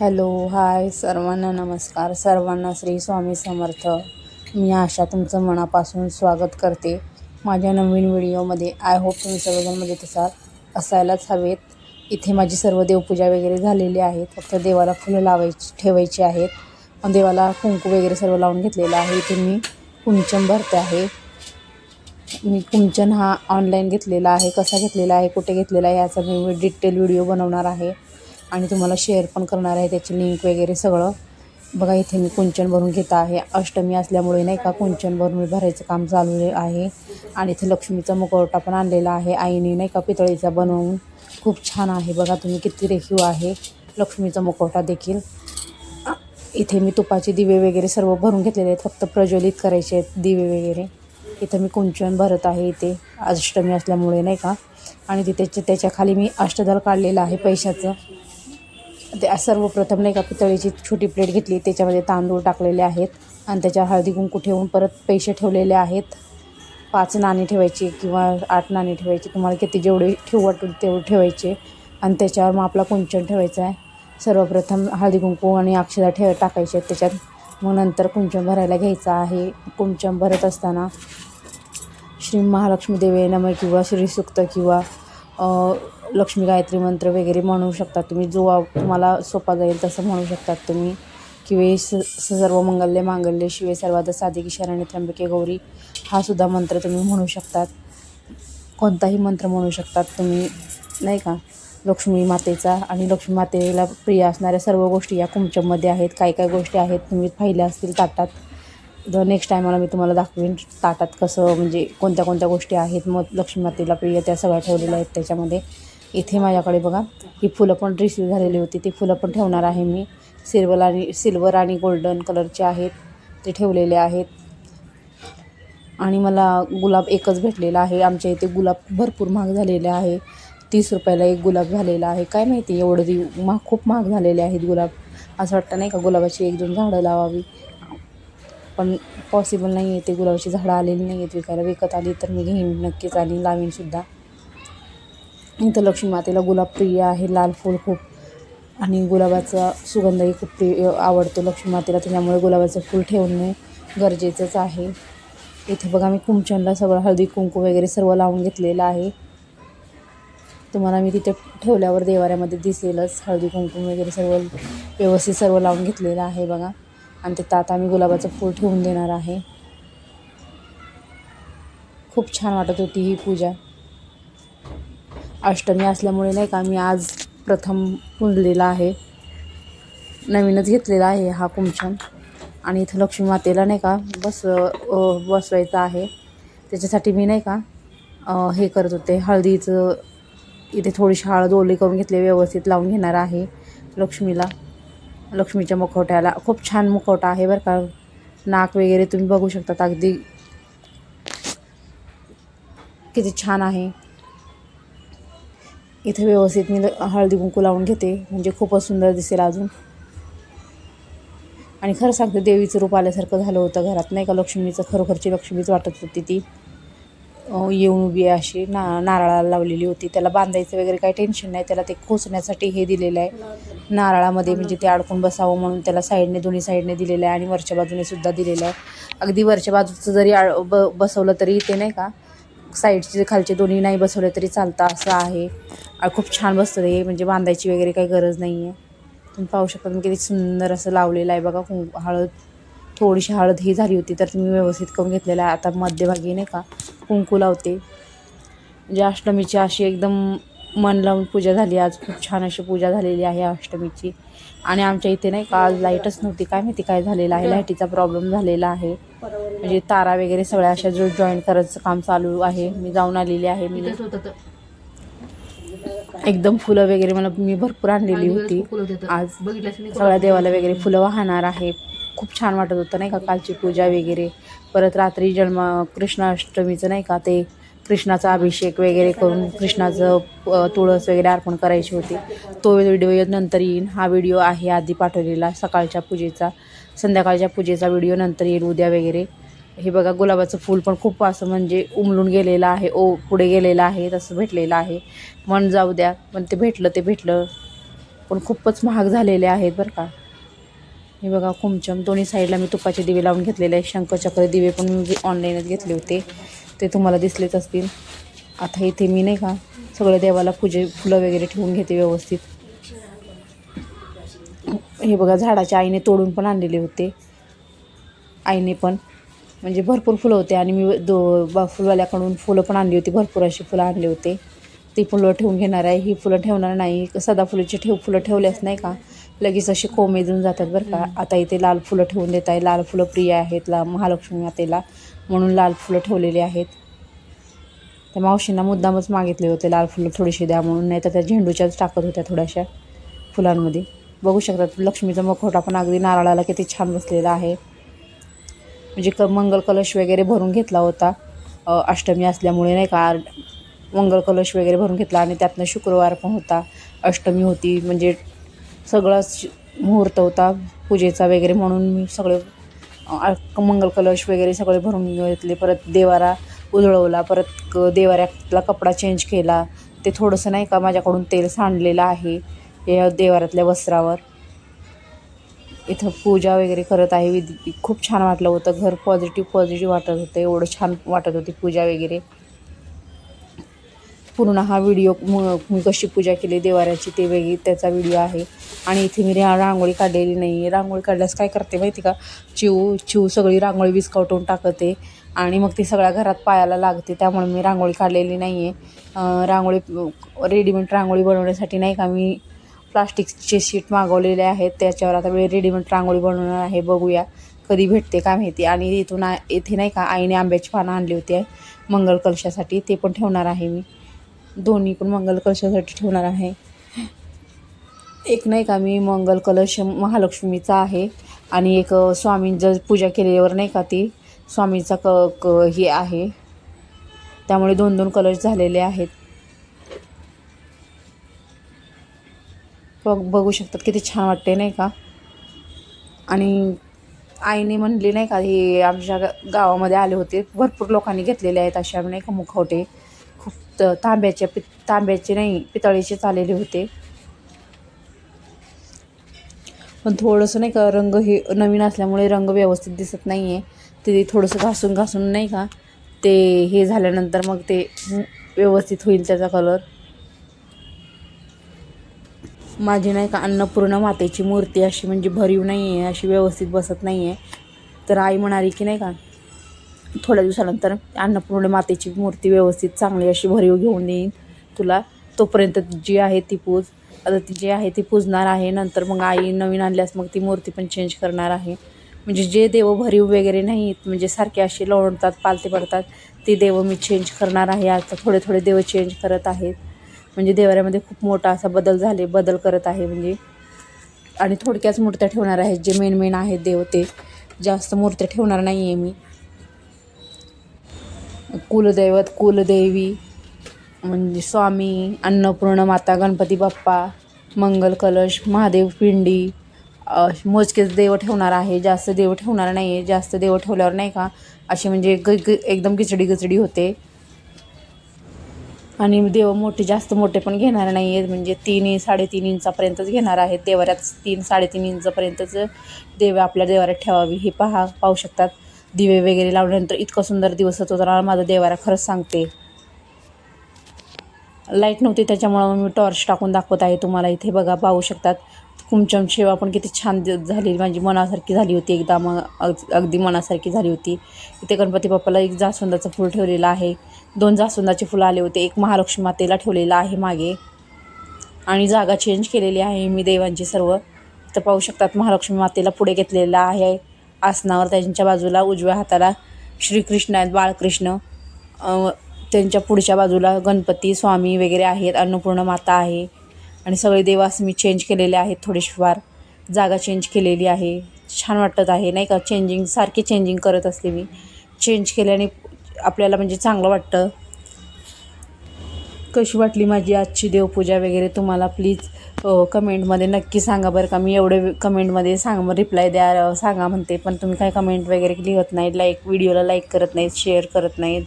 Hello hi सर्वांना नमस्कार. सर्वांना श्री स्वामी समर्थ. मी आशा तुमचं मनापासून स्वागत करते. माझ्या नवीन व्हिडिओमध्ये आय होप तुम्ही सर्वजण मजेत असाल असायलाच हवेत. इथे माझी सर्व देवपूजा वगैरे झालेली आहे फक्त देवाला फुलं लावायची ठेवायची आहेत. देवाला कुंकू वगैरे सर्व लावून घेतलेलं आहे. इथे मी कुंचन भरते आहे. मी कुंचन हा ऑनलाईन घेतलेला आहे. कसा घेतलेला आहे कुठे घेतलेला आहे याचा मी डिटेल व्हिडिओ बनवणार आहे. आणि तुम्हाला शेअर पण करणार आहे त्याची लिंक वगैरे सगळं. बघा इथे मी कुंचन भरून घेत आहे. अष्टमी असल्यामुळे नाही का कुंचन भरून मी भरायचं काम चालू आहे. आणि इथे लक्ष्मीचा मुखवटा पण आणलेला आहे. आईने नाही का पितळीचा बनवून खूप छान आहे. बघा तुम्ही किती रेखीव आहे. लक्ष्मीचा मुखवटा देखील. इथे मी तुपाचे दिवे वगैरे सर्व भरून घेतलेले आहेत. फक्त प्रज्वलित करायचे आहेत दिवे वगैरे. इथं मी कुंचन भरत आहे इथे. अष्टमी असल्यामुळे नाही का. आणि तिथे त्याच्याखाली मी अष्टदल काढलेलं आहे पैशाचं. ते सर्वप्रथम नाही का पितळीची छोटी प्लेट घेतली त्याच्यामध्ये तांदूळ टाकलेले आहेत आणि त्याच्यावर हळदी कुंकू ठेवून परत पैसे ठेवलेले आहेत. पाच नाणी ठेवायची किंवा आठ नाणी ठेवायची तुम्हाला किती जेवढे ठेवू वाटेल तेवढे ठेवायचे. आणि त्याच्यावर मग आपला कुंचन ठेवायचा आहे. सर्वप्रथम हळदी कुंकू आणि अक्षदा ठेव टाकायचे आहेत त्याच्यात. मग नंतर कुंचन भरायला घ्यायचा आहे. कुंचन भरत असताना श्री महालक्ष्मी देवी नमय किंवा श्री सुक्त किंवा लक्ष्मी गायत्री मंत्र वगैरे म्हणू शकता तुम्ही जो तुम्हाला सोपा जाईल तसं म्हणू शकतात तुम्ही. किंवा स सर्व मंगल्य मांगल्य शिवे सर्वाद साधिकी शरण्य त्र्यंबके गौरी हा सुद्धा मंत्र तुम्ही म्हणू शकतात. कोणताही मंत्र म्हणू शकतात तुम्ही नाही का? लक्ष्मी मातेचा आणि लक्ष्मी मातेला प्रिय असणाऱ्या सर्व गोष्टी या कुंचमध्ये आहेत. काय काय गोष्टी आहेत तुम्ही पाहिल्या असतील ताटात. द नेक्स्ट टायमाला मी तुम्हाला दाखवेन ताटात कसं म्हणजे कोणत्या कोणत्या गोष्टी आहेत. मग लक्ष्मी मातेला प्रिय त्या सगळ्या ठेवलेल्या आहेत त्याच्यामध्ये. इथे माझ्याकडे बघा ही फुलं पण रिसीव झालेली होती. ती फुलं पण ठेवणार आहे मी. सिल्वर आणि सिल्वर आणि गोल्डन कलरचे आहेत. ते ठेवलेले आहेत. आणि मला गुलाब एकच भेटलेला आहे. आमच्या इथे गुलाब भरपूर महाग झालेले आहे. तीस रुपयाला एक गुलाब झालेला आहे. काय माहिती एवढं दी महाग खूप महाग झालेले आहेत गुलाब. असं वाटतं नाही का गुलाबाची एक दोन झाडं लावावी. पण पॉसिबल नाही आहे ते गुलाबाची झाडं आलेली नाही आहेत विकायला. विकत आली तर मी घेईन नक्कीच आणि लावीनसुद्धा इथं लक्ष्मी मातेला गुलाब प्रिय आहे लाल फूल खूप. आणि गुलाबाचा सुगंधही खूप प्रिय आवडतो लक्ष्मी मातेला त्याच्यामुळे गुलाबाचं फूल ठेवणे गरजेचंच आहे. इथे बघा मी कुंचनला सगळं हळदी कुंकू वगैरे सर्व लावून घेतलेलं आहे. तुम्हाला मी तिथे ठेवल्यावर देवाऱ्यामध्ये दिसेलच. हळदी कुंकू वगैरे सर्व व्यवस्थित सर्व लावून घेतलेलं आहे बघा. आणि ते तात आम्ही गुलाबाचं फूल ठेवून देणार आहे. खूप छान वाटत होती ही पूजा. अष्टमी असल्यामुळे नाही का मी आज प्रथम पुंजलेला आहे. नवीनच घेतलेला आहे हा कुंचन आणि इथं लक्ष्मी मातेला नाही का बस बसवायचं आहे. त्याच्यासाठी मी नाही का हे करत होते. हळदीचं इथे थोडीशी हळद ओली करून घेतली व्यवस्थित लावून घेणार आहे लक्ष्मीला. लक्ष्मीच्या मुखवट्याला. खूप छान मुखवटा आहे बरं का. नाक वगैरे तुम्ही बघू शकतात. अगदी किती छान आहे. इथे व्यवस्थित मी हळदी कुंकू लावून घेते. म्हणजे खूपच सुंदर दिसेल अजून. आणि खरं सांगते देवीचं रूप आल्यासारखं झालं होतं घरात. नाही का लक्ष्मीचं खरोखरची लक्ष्मीच वाटत होती ती. येऊन उभी अशी ना नारळाला लावलेली होती. त्याला बांधायचं वगैरे काही टेन्शन नाही. त्याला ते खोचण्यासाठी हे दिलेलं आहे. नारळामध्ये म्हणजे ते अडकून बसावं म्हणून त्याला साईडने दोन्ही साईडने दिलेलं आहे. आणि वरच्या बाजूने सुद्धा दिलेलं आहे. अगदी वरच्या बाजूचं जरी आळ ब बसवलं तरी ते नाही का साईडचे खालचे दोन्ही नाही बसवले तरी चालतं असं आहे. खूप छान बसतं हे म्हणजे बांधायची वगैरे काही गरज नाही आहे तुम्ही पाहू शकता मी किती सुंदर असं लावलेलं आहे बघा कुं हळद थोडीशी हळद ही झाली होती तर तुम्ही व्यवस्थित करून घेतलेलं आहे. आता मध्यभागी नाही का कुंकू लावते. म्हणजे अष्टमीची अशी एकदम मन लावून पूजा झाली आज. खूप छान अशी पूजा झालेली आहे अष्टमीची. आणि आमच्या इथे नाही का आज लाईटच नव्हती. काय माहिती काय झालेलं आहे लाईटीचा प्रॉब्लेम झालेला आहे. म्हणजे तारा वगैरे सगळ्या अशा जो जॉईन करायचं काम चालू आहे मी जाऊन आलेली आहे मी एकदम फुलं वगैरे मला मी भरपूर आणलेली होती. आज सगळ्या देवाला वगैरे फुलं वाहणार आहे. खूप छान वाटत होतं नाही का? कालची पूजा वगैरे. परत रात्री जन्म कृष्णाष्टमीचं नाही का? ते कृष्णाचा अभिषेक वगैरे करून कृष्णाचं तुळस वगैरे अर्पण करायची होती. तो व्हिडिओ नंतर येईन. हा व्हिडिओ आहे आधी पाठवलेला सकाळच्या पूजेचा. संध्याकाळच्या पूजेचा व्हिडिओ नंतर येईल उद्या वगैरे. हे बघा गुलाबाचं फूल पण खूप असं म्हणजे उमलून गेलेलं आहे. ओ पुढे गेलेलं आहे तसं भेटलेलं आहे. मन जाऊ द्या पण ते भेटलं ते भेटलं. पण खूपच महाग झालेले आहेत बरं का. हे बघा कुमचम. दोन्ही साईडला मी तुपाचे दिवे लावून घेतलेले आहे शंखचक्र दिवे पण मी ऑनलाईनच घेतले होते. ते तुम्हाला दिसलेच असतील. आता इथे मी नाही का सगळं देवाला पूजे फुलं वगैरे ठेवून घेते व्यवस्थित. हे बघा झाडाच्या आईने तोडून पण आणलेले होते. आईने पण. म्हणजे भरपूर फुलं होते आणि मी दो बा फुलवाल्याकडून फुलं पण आणली होती. भरपूर अशी फुलं आणली होते. ती फुलं ठेवून घेणार आहे. ही फुलं ठेवणार नाही. सदाफुलीची ठेव फुलं ठेवल्यास नाही का लगेच अशी कोमेजून जातात बरं का. आता इथे लाल फुलं ठेवून देत आहे. लाल फुलं प्रिय आहेत ला महालक्ष्मी मातेला. म्हणून लाल फुलं ठेवलेली आहेत. त्या मावशींना मुद्दामच मागितले होते लाल फुलं थोडीशी द्या म्हणून. नाही तर त्या झेंडूच्याच टाकत होत्या थोड्याशा फुलांमध्ये. बघू शकतात लक्ष्मीचा मुखवटा पण अगदी नारळाला किती छान बसलेला आहे. म्हणजे क मंगल कलश वगैरे भरून घेतला होता. अष्टमी असल्यामुळे नाही का मंगल कलश वगैरे भरून घेतला आणि त्यातनं शुक्रवार पण होता. अष्टमी होती म्हणजे सगळाच मुहूर्त होता पूजेचा वगैरे म्हणून मी सगळे मंगल कलश वगैरे सगळे भरून घेतले. परत देवारा उधळवला परत क देवाऱ्यातला कपडा चेंज केला. ते थोडंसं नाही का माझ्याकडून तेल सांडलेलं आहे. या देवारातल्या वस्त्रावर. इथं पूजा वगैरे करत आहे. विधी खूप छान वाटलं होतं. घर पॉझिटिव्ह पॉझिटिव्ह वाटत होतं. एवढं छान वाटत होती पूजा वगैरे. पूर्ण हा व्हिडिओ मी कशी पूजा केली देवाऱ्याची ते वेगळी त्याचा व्हिडिओ आहे. आणि इथे मी रांगोळी काढलेली नाही आहे रांगोळी काढल्यास काय करते माहिती का? चिव चिव सगळी रांगोळी विस्कवटून टाकते आणि मग ती सगळ्या घरात पायाला लागते. त्यामुळे मी रांगोळी काढलेली नाही आहे रांगोळी रेडीमेड रांगोळी बनवण्यासाठी नाही का मी प्लास्टिकचे शीट मागवलेले आहेत. त्याच्यावर आता मी रेडीमेड रांगोळी बनवणार आहे. बघूया कधी भेटते काय माहिती. आणि इथून आ इथे नाही का आईने आंब्याची पानं आणली होती. मंगल कलशासाठी. ते पण ठेवणार आहे मी. दोन्ही पण मंगल कलशासाठी ठेवणार आहे. एक नाही का मी मंगल कलश महालक्ष्मीचा आहे. आणि एक स्वामींचं पूजा केल्यावर नाही का ती स्वामींचा क क हे आहे. त्यामुळे दोन दोन कलश झालेले आहेत. बघ बघू शकतात. किती छान वाटते नाही का? आणि आईने म्हणली नाही का हे आमच्या गा- गावामध्ये आले होते. भरपूर लोकांनी घेतलेले आहेत अशा नाही का मुखवटे. खूप त- तांब्याचे पि तांब्याचे नाही पितळेचे आलेले होते. पण थोडंसं नाही का रंग हे नवीन असल्यामुळे रंग व्यवस्थित दिसत नाही आहे ते थोडंसं घासून घासून नाही का ते हे झाल्यानंतर मग ते व्यवस्थित होईल त्याचा कलर माझी नाही का अन्नपूर्ण मातेची मूर्ती अशी म्हणजे भरीव नाही आहे अशी व्यवस्थित बसत नाही आहे तर आई म्हणाली की नाही का थोड्या दिवसानंतर अन्नपूर्ण मातेची मूर्ती व्यवस्थित चांगली अशी भरीव घेऊन येईन तुला. तोपर्यंत जी आहे ती पूज. आता ती जी आहे ती पूजणार आहे नंतर मग आई नवीन आणल्यास मग ती मूर्ती पण चेंज करणार आहे. म्हणजे जे देव भरीव वगैरे नाहीत म्हणजे सारखे असे लोळतात पालते पडतात ती देव मी चेंज करणार आहे. आता थोडे थोडे देव चेंज करत आहेत. म्हणजे देवाऱ्यामध्ये खूप मोठा असा बदल झाले बदल करत आहे म्हणजे. आणि थोडक्याच मूर्त्या ठेवणार आहेत जे मेन मेन आहेत देवते जास्त मूर्त्या ठेवणार नाही आहे मी. कुलदैवत कुलदेवी म्हणजे स्वामी अन्नपूर्ण माता गणपती बाप्पा मंगल कलश महादेव पिंडी मोजकेच देव ठेवणार आहे. जास्त देव ठेवणार नाही आहे जास्त देव ठेवल्यावर नाही का असे म्हणजे ग ग एकदम गिचडी गिचडी होते. आणि देव मोठे जास्त मोठे पण घेणार नाही आहेत म्हणजे तीन साडेतीन इंचापर्यंतच घेणार आहेत. देवाऱ्यात तीन साडेतीन इंचापर्यंतच देव आपल्या देवाऱ्यात ठेवावी. हे पहा पाहू शकतात. दिवे वगैरे लावल्यानंतर इतकं सुंदर दिवस होतो. तर माझा देवारा खरंच सांगते. लाइट नव्हती त्याच्यामुळं मी टॉर्च टाकून दाखवत आहे तुम्हाला. इथे बघा पाहू शकतात. कुमचम सेवा पण किती छान झाली माझी मनासारखी झाली होती एकदा मग अग- अगदी मनासारखी झाली होती. इथे गणपती बाप्पाला एक जास्वंदाचं फूल ठेवलेलं आहे. दोन जास्वंदाचे फुलं आले होते एक महालक्ष्मी मातेला ठेवलेलं आहे मागे. आणि जागा चेंज केलेली आहे मी देवांची सर्व. तर पाहू शकतात महालक्ष्मी मातेला पुढे घेतलेला आहे. आसनावर त्यांच्या बाजूला उजव्या हाताला श्रीकृष्ण आहेत बाळकृष्ण. त्यांच्या पुढच्या बाजूला गणपती स्वामी वगैरे आहेत अन्नपूर्ण माता आहे. आणि सगळे देवास मी चेंज केलेले आहेत थोडेशफार जागा चेंज केलेली आहे. छान वाटत आहे नाही का? चेंजिंग सारखे चेंजिंग करत असते मी. चेंज केल्याने आपल्याला म्हणजे चांगलं वाटतं. कशी वाटली माझी आजची देवपूजा वगैरे तुम्हाला? प्लीज कमेंटमध्ये नक्की सांगा बरं का. मी एवढे कमेंटमध्ये सांग रिप्लाय द्या सांगा म्हणते. पण तुम्ही काय कमेंट वगैरे लिहत नाहीत लाईक व्हिडिओला लाईक करत नाहीत शेअर करत नाहीत.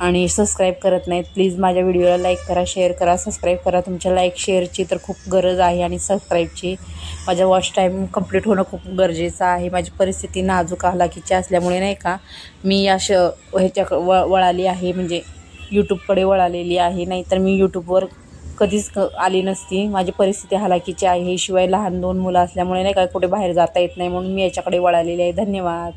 आणि सबस्क्राईब करत नाहीत प्लीज माझ्या व्हिडिओला लाईक करा शेअर करा सबस्क्राईब करा. तुमच्या लाईक शेअरची तर खूप गरज आहे आणि सबस्क्राईबची माझा वॉच टाईम कंप्लीट होणं खूप गरजेचं आहे. माझी परिस्थिती नाजूक हालाकीची असल्यामुळे नाही का मी अश ह्याच्या व वळाली आहे. म्हणजे यूट्यूबकडे वळालेली आहे. नाहीतर मी यूट्यूबवर कधीच क आली नसती. माझी परिस्थिती हालाकीची आहे. शिवाय लहान दोन मुलं असल्यामुळे नाही का कुठे बाहेर जाता येत नाही म्हणून मी याच्याकडे वळालेली आहे. धन्यवाद.